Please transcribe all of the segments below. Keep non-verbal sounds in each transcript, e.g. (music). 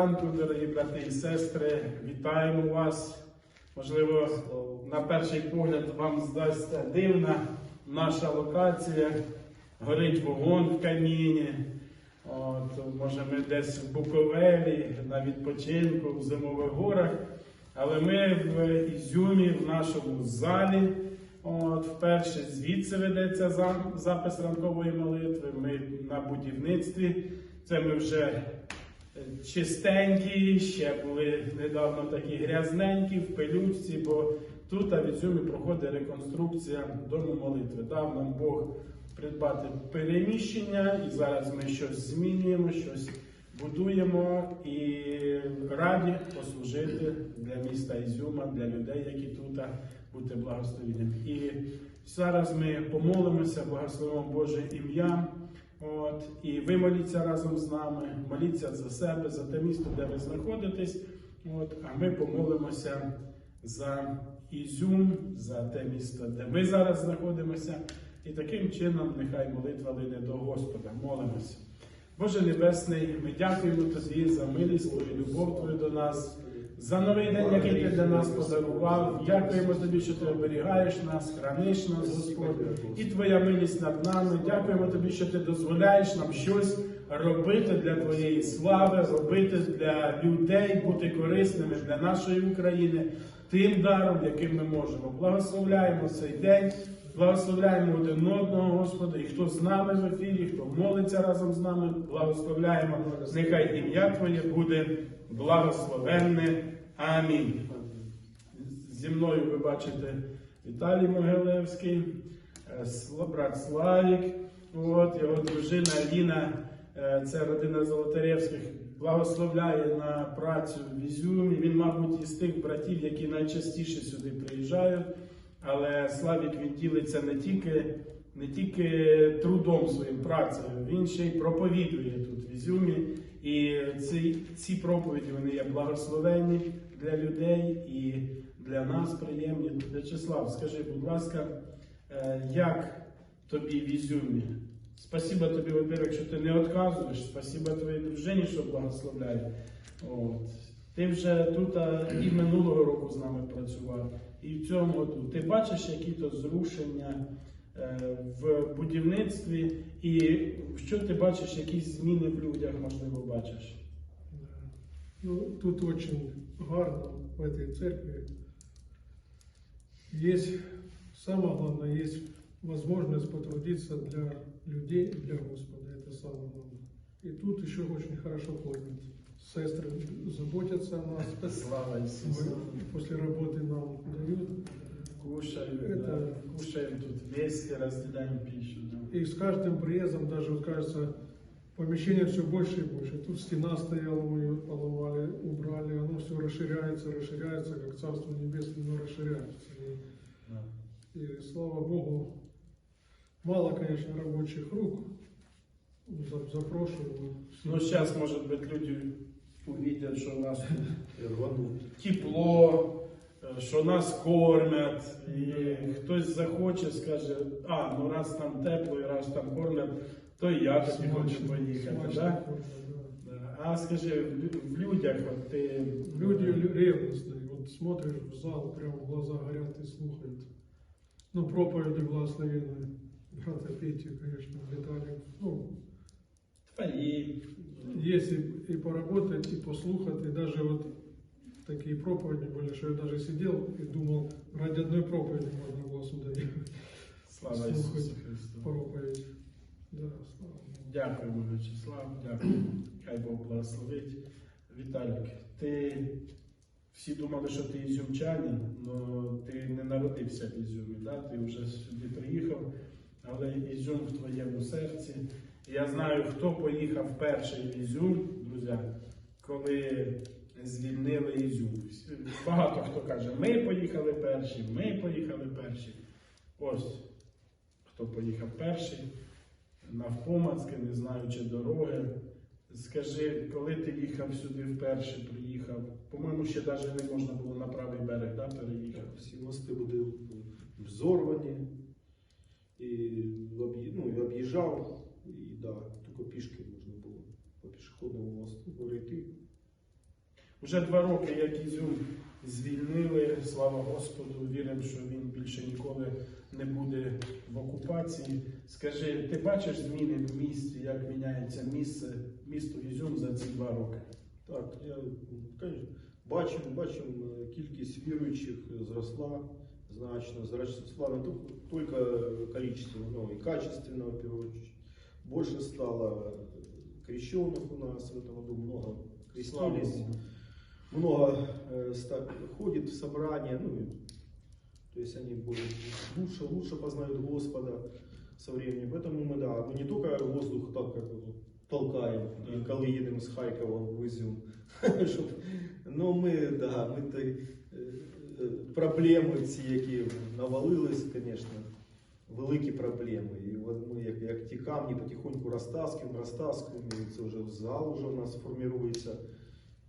ранку, дорогі брати і сестри. Вітаємо вас. Можливо, на перший погляд вам здасться дивна наша локація. Горить вогонь в каміні. От, може, ми десь в Буковелі, на відпочинку, в зимових горах. Але ми в Ізюмі, в нашому залі. От, вперше звідси ведеться запис ранкової молитви. Ми на будівництві. Це ми вже чистенькі, ще були недавно такі грязненькі в пилючці, бо тут а в Ізюмі проходить реконструкція дому молитви. Дав нам Бог придбати переміщення, і зараз ми щось змінюємо, щось будуємо і раді послужити для міста Ізюма, для людей, які тут бути благословенням. І зараз ми помолимося, благословимо Боже ім'я. От, і ви моліться разом з нами, моліться за себе, за те місто, де ви знаходитесь. От, а ми помолимося за Ізюм, за те місто, де ми зараз знаходимося. І таким чином нехай молитва лине до Господа. Молимося. Боже Небесний, ми дякуємо Тобі за милість Твою, любов Твою до нас, за новий день, який ти для нас подарував. Дякуємо Тобі, що ти оберігаєш нас, храниш нас, Господь, і Твоя милість над нами. Дякуємо Тобі, що ти дозволяєш нам щось робити для Твоєї слави, робити для людей, бути корисними для нашої України, тим даром, яким ми можемо. Благословляємо цей день. Благословляємо один одного, Господа, і хто з нами в ефірі, хто молиться разом з нами, благословляємо. Нехай ім'я Твоє буде благословенне. Амінь. Зі мною ви бачите Віталій Могилевський, е, брат Славік, от, його дружина Аліна, е, це родина Золотаревських, благословляє на працю в Ізюмі. Він, мабуть, із тих братів, які найчастіше сюди приїжджають. Але Славік він ділиться не тільки, не тільки трудом своїм працею, він ще й проповідує тут в Ізюмі. І ці, ці проповіді вони є благословенні для людей і для нас приємні. В'ячеслав, скажи, будь ласка, е, як тобі в Ізюмі? Спасибо тобі, во-первых, що ти не відказуєш. Спасибо твоїй дружині, що благословляє. От. Ти вже тут і минулого року з нами працював, і в цьому. Ти бачиш які-то зрушення е, в будівництві, і що ти бачиш, якісь зміни в людях, можливо, бачиш? Ну, тут очень гарно в этой церкви. Есть, самое главное, есть возможность потрудиться для людей, для Господа. Это самое главное. И тут еще очень хорошо ходят. Сестры заботятся о нас. Слава Ісусу! Мы После работы нам дают. Кушаємо, Это- да, кушаємо тут вместе, розділяємо пищу. Да. И с каждым приездом даже, вот кажется, помещение все больше и больше. Тут стена стояла, мы ее поломали, убрали. Оно все расширяется, расширяется, как Царство Небесное, но расширяется. И Да. И слава Богу, мало, конечно, рабочих рук. За- Запрошую. Ну, зараз, може бути, люди увидять, що у нас тепло, е, що нас кормять, і хтось захоче, скаже, а, ну раз там тепло і раз там кормять, то і я тоді хочу поїхати. Да? А скажи, в людях, от ти Люди лю- ревностные. Вот смотришь в зал, прям глаза горят и слухают. Ну, проповеди благословенные. Брата Пети, конечно, Виталий. Ну, твої. есть и, и поработать, и послухать, и даже вот такие проповеди были, что я даже сидел и думал, ради одной проповеди можно было сюда ехать. Слава Ісусу Христу. Проповедь. Да, слава. Дякуємо, Вячеслав, дякую. Хай Бог благословить. Віталік, ти всі думали, що ти ізюмчанин, але ти не народився в Ізюмі, да? ти вже сюди приїхав, але Ізюм в твоєму серці. Я знаю, хто поїхав перший в Ізюм, друзі, коли звільнили Ізюм. Багато хто каже, ми поїхали перші, ми поїхали перші. Ось хто поїхав перший навпомацки, не знаючи дороги. Скажи, коли ти їхав сюди вперше, приїхав? По-моєму, ще навіть не можна було на правий берег да, переїхати. Всі мости були взорвані, і, ну, об'їжджав, да, тільки пішки можна було по пішохідному мосту перейти. Вже два роки, як Ізюм звільнили, слава Господу, віримо, що він більше ніколи не буде в окупації. Скажи, ти бачиш зміни в місті, як міняється місце, місто Ізюм за ці два роки? Так, я конечно, бачимо, бачимо, е, кількість віруючих зросла значно, зросла не тільки только количественно, но и качественно, в очередь. Больше стало крещенных у нас в этом году, много Слава крестились, Богу. много э, ста- ходит в собрания, ну, и, то есть они более, лучше, лучше познают Господа со временем. Поэтому мы, да, мы не только воздух так как вот толкаем, і коли їдемо з Харкова в Ізюм, (laughs) щоб, ну ми, да, ми та, е, е, проблеми ці, які навалились, звісно, великі проблеми. І от ми як, як ті камні потихоньку розтаскуємо, розтаскуємо, і це вже зал вже у нас формується.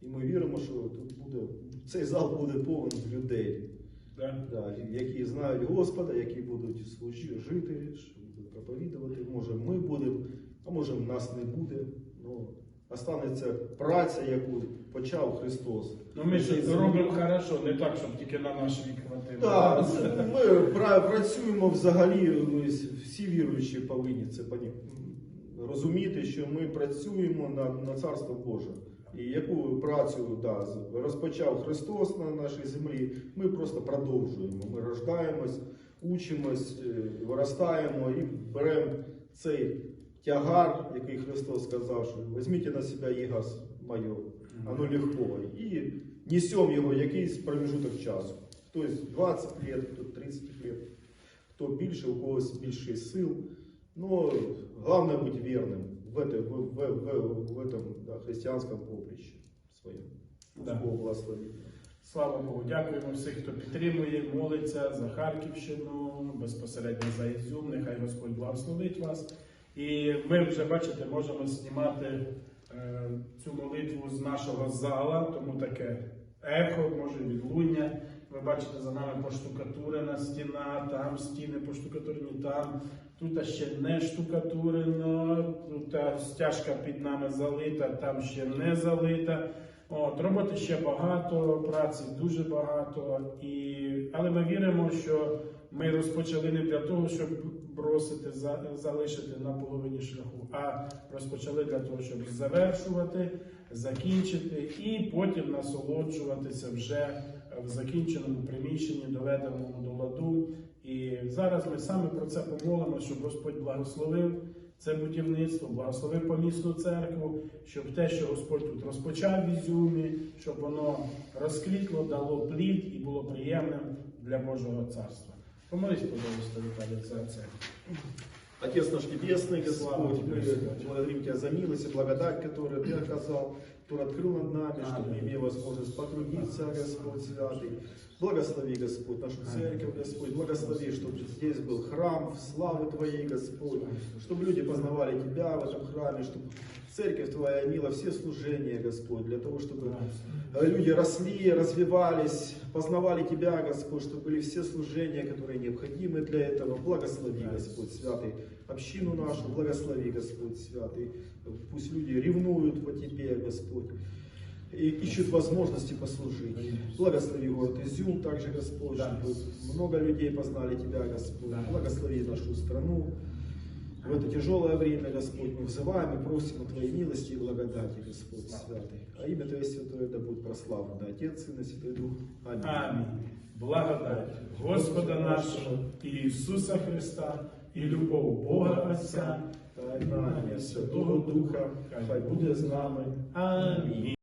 І ми віримо, що тут буде, цей зал буде повен людей, Да? да, які знають Господа, які будуть служити, жити, що будуть проповідувати. Може, ми будемо, а може нас не буде. Ну, останеться праця, яку почав Христос. Ну ми ж робимо хорошо, не так, щоб тільки на наш вік хватило. Так, ми працюємо взагалі, ну, всі віруючі повинні це розуміти, що ми працюємо на, на Царство Боже. І яку працю да, розпочав Христос на нашій землі, ми просто продовжуємо. Ми рождаємось, учимось, е, виростаємо і беремо цей тягар, який Христос сказав, що візьміть на себе ігас моє, оно легко, і несемо його якийсь промежуток часу. Хтось 20 лет, хто 30 лет, хто більше, у когось більше сил. Но главное быть верным в, этой, в, в, в, в этом да, христианском поприще своем. Да. Бог благословит. Слава Богу, дякуємо всіх, хто підтримує, молиться за Харківщину, безпосередньо за Ізюм. Нехай Господь благословить вас. І ми вже бачите, можемо знімати е, цю молитву з нашого зала, тому таке ехо, може відлуння. Ви бачите за нами поштукатурена стіна, там стіни поштукатурені, там. Тут ще не штукатурено, тут стяжка під нами залита, там ще не залита. От, роботи ще багато, праці дуже багато, і... але ми віримо, що ми розпочали не для того, щоб бросити, за... залишити на половині шляху, а розпочали для того, щоб завершувати, закінчити і потім насолоджуватися вже в закінченому приміщенні, доведеному до ладу. І зараз ми саме про це помолимося, щоб Господь благословив це будівництво, благословив помісну церкву, щоб те, що Господь тут розпочав в Ізюмі, щоб воно розквітло, дало плід і було приємним для Божого царства. Помолись, пожалуйста, Віталій, за це. Отец наш Небесный, Слава Господь, Тебе, мы Господь. благодарим Тебя за милость и благодать, которую Ты оказал, который открыл над нами, чтобы мы имели возможность потрудиться, Господь Святый. Благослови, Господь, нашу церковь, Господь, благослови, чтобы здесь был храм славы Твоей, Господь, чтобы люди познавали Тебя в этом храме, чтобы церковь Твоя имела все служения, Господь, для того, чтобы люди росли, развивались, познавали Тебя, Господь, чтобы были все служения, которые необходимы для этого. Благослови, Господь Святый, общину нашу, благослови, Господь Святый. Пусть люди ревнуют по Тебе, Господь, и ищут возможности послужить. Благослови город Изюм также, Господь, Да. чтобы много людей познали Тебя, Господь. Да. Благослови нашу страну. В это тяжелое время, Господь, мы взываем и просим о Твоей милости и благодати, Господь Святый. А имя Твое Святое да будет прославлено. Отец, Сын и Святой Дух. Аминь. Амінь. Благодать Господа нашого Ісуса Христа і любов Бога Отця та єднання Святого Духа, хай буде з нами. Амінь.